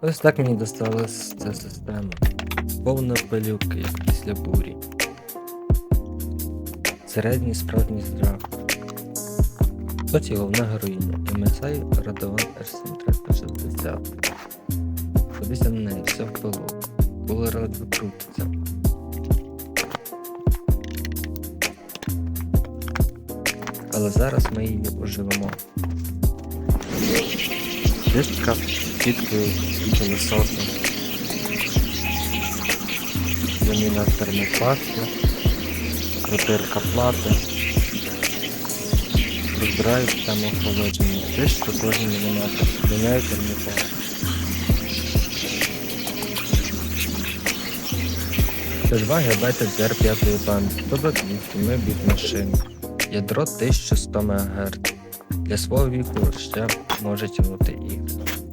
Ось так мені досталась ця система. Повна пилюки, як після бурі. Середній справжній страх. Ось і головна героїня MSI Радован R7360. Подивися на неї, все в пилу. Кулер ледве крутиться. Але зараз ми її оживемо. Дитка підкою пилососом. Заміна термопасти, крутирка плати. Розбирають там охолодження. Те, що кожен міліметр. Міняють термопасту. Це 2 ГБ DR5 пам'яті, тобто 200 мбіт машин. Ядро 1100 МГц. Для свого віку ще може тягнути ігри.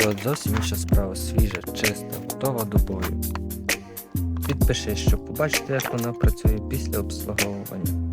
І от зовсім інша справа, свіжа, чиста, готова до бою. Підпишись, щоб побачити, як вона працює після обслуговування.